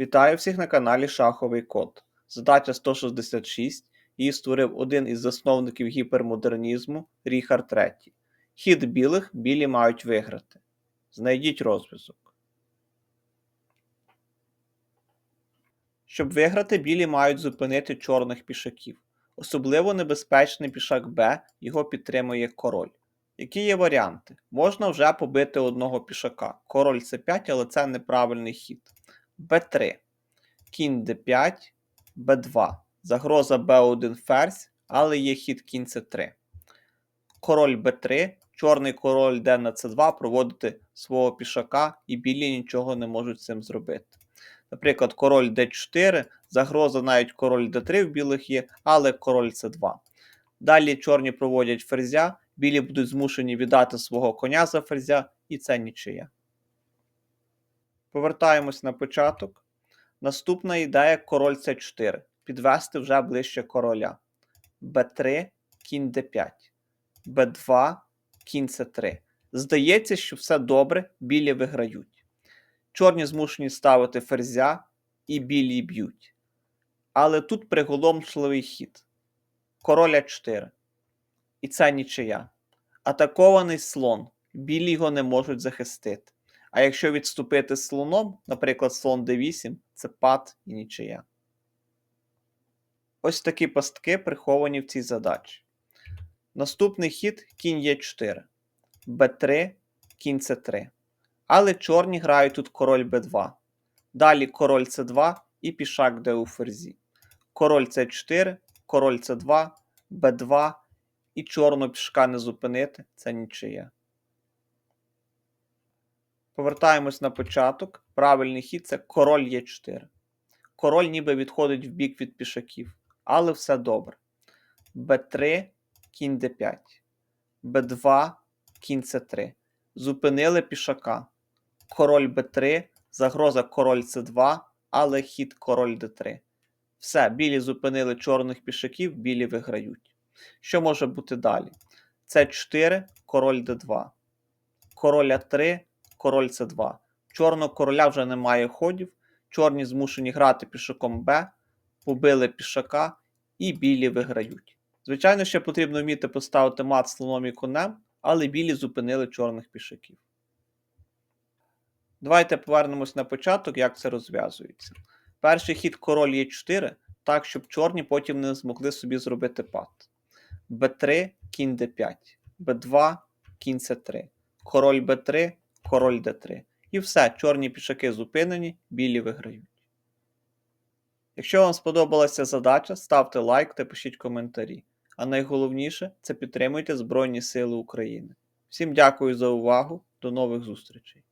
Вітаю всіх на каналі Шаховий Код. Задача 166. Її створив один із засновників гіпермодернізму Ріхард III. Хід білих білі мають виграти. Знайдіть розв'язок. Щоб виграти, білі мають зупинити чорних пішаків. Особливо небезпечний пішак Б, його підтримує король. Які є варіанти? Можна вже побити одного пішака. Король С5, але це неправильний хід. Б3. Кінь Д5, Б2. Загроза Б1 ферзь, але є хід кінь С3. Король Б3. Чорний король йде на С2 проводити свого пішака, і білі нічого не можуть цим зробити. Наприклад, король d4, загроза навіть король d3 в білих є, але король c2. Далі чорні проводять ферзя, білі будуть змушені віддати свого коня за ферзя, і це нічия. Повертаємось на початок. Наступна ідея король c4. Підвести вже ближче короля. b3, кінь d5, b2, кінь c3. Здається, що все добре, білі виграють. Чорні змушені ставити ферзя і білі б'ють. Але тут приголомшливий хід. Короля 4. І це нічия. Атакований слон. Білі його не можуть захистити. А якщо відступити слоном, наприклад, слон d8, це пад і нічия. Ось такі пастки приховані в цій задачі. Наступний хід кінь Е4, Б3, кінь С3. Але чорні грають тут король Б2. Далі король С2 і пішак де у ферзі. Король С4, король С2, Б2 і чорного пішка не зупинити це нічия. Повертаємось на початок. Правильний хід це король Е4. Король ніби відходить в бік від пішаків, але все добре. Б3, кінь Д5, Б2, кінь С3. Зупинили пішака. Король Б3, загроза король С2, але хід король Д3. Все, білі зупинили чорних пішаків, білі виграють. Що може бути далі? С4, король Д2. Король А3, король С2. Чорного короля вже немає ходів. Чорні змушені грати пішаком Б, побили пішака і білі виграють. Звичайно, ще потрібно вміти поставити мат слоном і конем, але білі зупинили чорних пішаків. Давайте повернемось на початок, як це розв'язується. Перший хід король Е4, так, щоб чорні потім не змогли собі зробити пад. Б3, кінь Д5, Б2, кінь С3, король Б3, король Д3. І все, чорні пішаки зупинені, білі виграють. Якщо вам сподобалася задача, ставте лайк та пишіть коментарі. А найголовніше це підтримуйте Збройні Сили України. Всім дякую за увагу, до нових зустрічей!